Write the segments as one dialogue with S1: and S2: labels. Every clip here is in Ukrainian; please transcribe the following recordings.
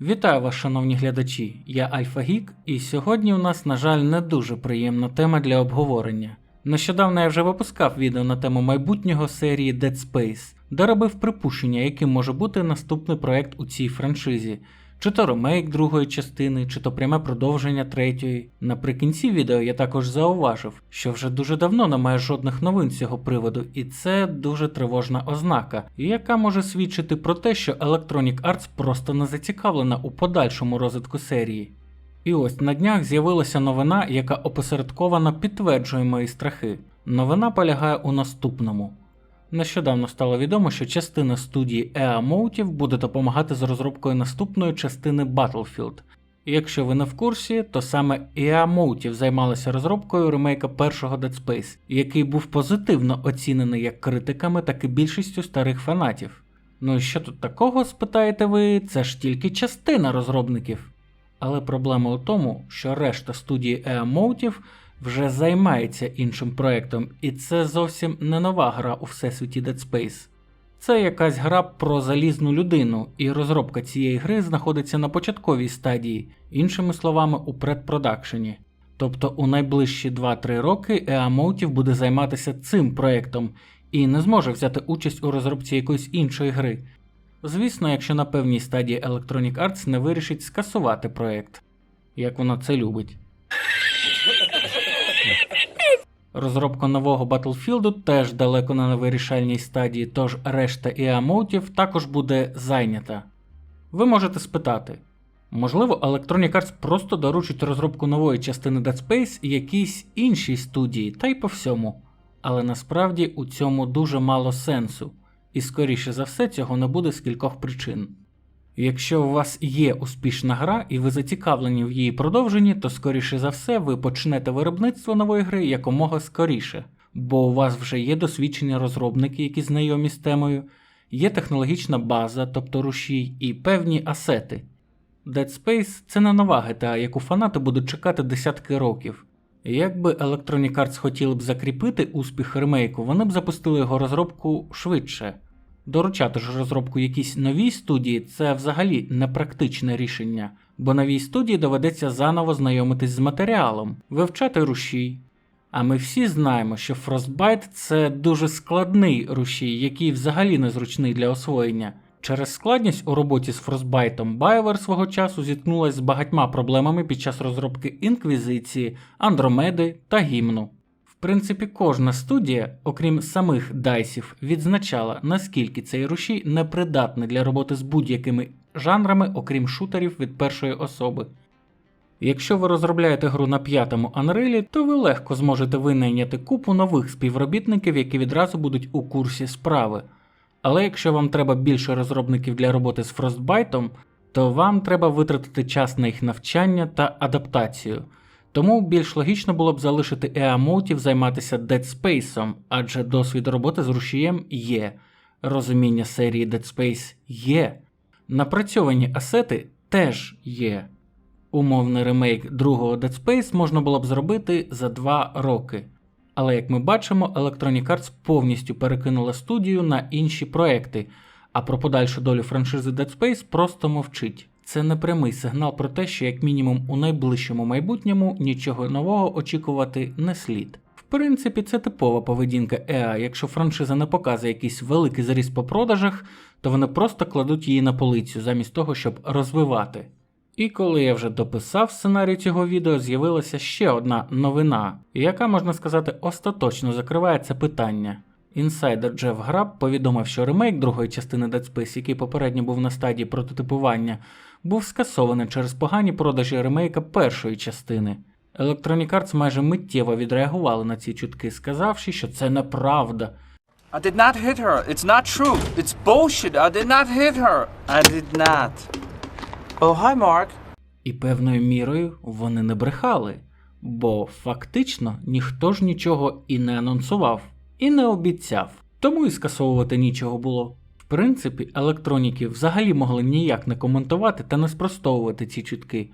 S1: Вітаю вас, шановні глядачі. Я Альфа Гік, і сьогодні у нас, на жаль, не дуже приємна тема для обговорення. Нещодавно я вже випускав відео на тему майбутнього серії Dead Space, де робив припущення, яким може бути наступний проект у цій франшизі. Чи то ремейк другої частини, чи то пряме продовження третьої. Наприкінці відео я також зауважив, що вже дуже давно немає жодних новин з цього приводу, і це дуже тривожна ознака, яка може свідчити про те, що Electronic Arts просто не зацікавлена у подальшому розвитку серії. І ось на днях з'явилася новина, яка опосередковано підтверджує мої страхи. Новина полягає у наступному. Нещодавно стало відомо, що частина студії EA Motive буде допомагати з розробкою наступної частини Battlefield. Якщо ви не в курсі, то саме EA Motive займалася розробкою ремейка першого Dead Space, який був позитивно оцінений як критиками, так і більшістю старих фанатів. Ну і що тут такого, спитаєте ви, це ж тільки частина розробників. Але проблема у тому, що решта студії EA Motive вже займається іншим проектом, і це зовсім не нова гра у всесвіті Dead Space. Це якась гра про залізну людину, і розробка цієї гри знаходиться на початковій стадії, іншими словами, у предпродакшені. Тобто у найближчі 2-3 роки EA Motive буде займатися цим проектом і не зможе взяти участь у розробці якоїсь іншої гри. Звісно, якщо на певній стадії Electronic Arts не вирішить скасувати проект, як воно це любить. Розробка нового Battlefield теж далеко на невирішальній стадії, тож решта EA Motive також буде зайнята. Ви можете спитати, можливо, Electronic Arts просто доручить розробку нової частини Dead Space якійсь іншій студії, та й по всьому. Але насправді у цьому дуже мало сенсу, і скоріше за все цього не буде з кількох причин. Якщо у вас є успішна гра і ви зацікавлені в її продовженні, то скоріше за все ви почнете виробництво нової гри якомога скоріше, бо у вас вже є досвідчені розробники, які знайомі з темою, є технологічна база, тобто рушій, і певні асети. Dead Space це не нова GTA, яку фанати будуть чекати десятки років. Якби Electronic Arts хотіли б закріпити успіх ремейку, вони б запустили його розробку швидше. Доручати ж розробку якійсь новій студії це взагалі непрактичне рішення, бо новій студії доведеться заново знайомитись з матеріалом, вивчати рушій. А ми всі знаємо, що Frostbite це дуже складний рушій, який взагалі незручний для освоєння. Через складність у роботі з Frostbite BioWare свого часу зіткнулася з багатьма проблемами під час розробки Інквізиції, Андромеди та Гімну. Принципі, кожна студія, окрім самих дайсів, відзначала, наскільки цей рушій непридатний для роботи з будь-якими жанрами, окрім шутерів від першої особи. Якщо ви розробляєте гру на п'ятому Unreal, то ви легко зможете винайняти купу нових співробітників, які відразу будуть у курсі справи. Але якщо вам треба більше розробників для роботи з Frostbite, то вам треба витратити час на їх навчання та адаптацію. Тому більш логічно було б залишити EA Motive займатися Dead Space, адже досвід роботи з рушієм є, розуміння серії Dead Space є, напрацьовані асети теж є. Умовний ремейк другого Dead Space можна було б зробити за 2 роки. Але як ми бачимо, Electronic Arts повністю перекинула студію на інші проекти, а про подальшу долю франшизи Dead Space просто мовчить. Це не прямий сигнал про те, що як мінімум у найближчому майбутньому нічого нового очікувати не слід. В принципі, це типова поведінка EA, якщо франшиза не показує якийсь великий зріст по продажах, то вони просто кладуть її на полицю замість того, щоб розвивати. І коли я вже дописав сценарій цього відео, з'явилася ще одна новина, яка, можна сказати, остаточно закриває це питання. Інсайдер Джеф Граб повідомив, що ремейк другої частини Dead Space, який попередньо був на стадії прототипування, був скасований через погані продажі ремейка першої частини. Electronic Arts майже миттєво відреагували на ці чутки, сказавши, що це неправда.
S2: I did not hit her. It's not true. It's bullshit. I did not hit her. I did not. Oh, hi, Mark.
S1: І певною мірою вони не брехали, бо фактично ніхто ж нічого і не анонсував, і не обіцяв, тому і скасовувати нічого було. В принципі, електроніки взагалі могли ніяк не коментувати та не спростовувати ці чутки,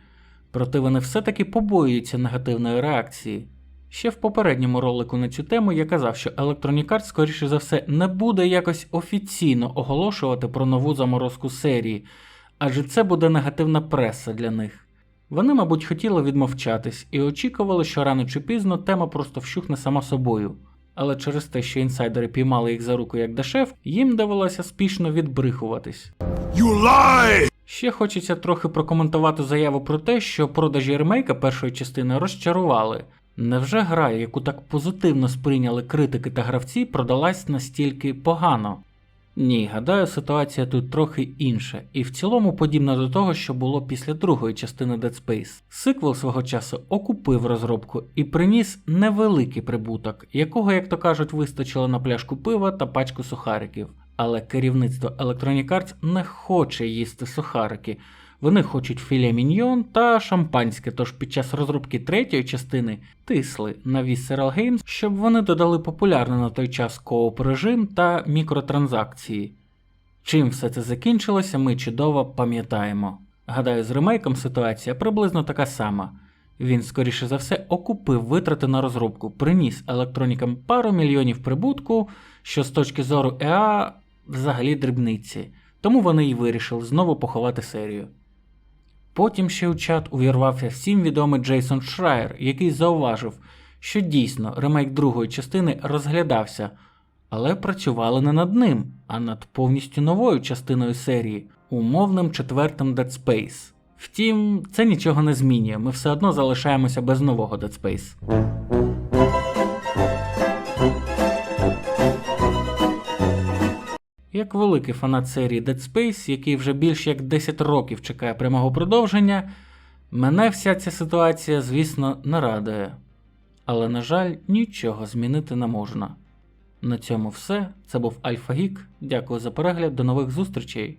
S1: проте вони все-таки побоюються негативної реакції. Ще в попередньому ролику на цю тему я казав, що Electronic скоріше за все, не буде якось офіційно оголошувати про нову заморозку серії, адже це буде негативна преса для них. Вони, мабуть, хотіли відмовчатись і очікували, що рано чи пізно тема просто вщухне сама собою. Але через те, що інсайдери піймали їх за руку як дешев, їм довелося спішно відбрихуватись.
S3: You lie!
S1: Ще хочеться трохи прокоментувати заяву про те, що продажі ремейка першої частини розчарували. Невже гра, яку так позитивно сприйняли критики та гравці, продалась настільки погано? Ні, гадаю, ситуація тут трохи інша, і в цілому подібна до того, що було після другої частини Dead Space. Сиквел свого часу окупив розробку і приніс невеликий прибуток, якого, як то кажуть, вистачило на пляшку пива та пачку сухариків. Але керівництво Electronic Arts не хоче їсти сухарики. Вони хочуть філе міньйон та шампанське, тож під час розробки третьої частини тисли на Visceral Games, щоб вони додали популярний на той час кооп режим та мікротранзакції. Чим все це закінчилося, ми чудово пам'ятаємо. Гадаю, з ремейком ситуація приблизно така сама. Він, скоріше за все, окупив витрати на розробку, приніс електронікам пару мільйонів прибутку, що з точки зору ЕА взагалі дрібниці, тому вони й вирішили знову поховати серію. Потім ще у чат увірвався всім відомий Джейсон Шрайер, який зауважив, що дійсно ремейк другої частини розглядався, але працювали не над ним, а над повністю новою частиною серії, умовним четвертим Dead Space. Втім, це нічого не змінює, ми все одно залишаємося без нового Dead Space. Як великий фанат серії Dead Space, який вже більш як 10 років чекає прямого продовження, мене вся ця ситуація, звісно, не радує. Але, на жаль, нічого змінити не можна. На цьому все. Це був Альфа Гік. Дякую за перегляд, до нових зустрічей.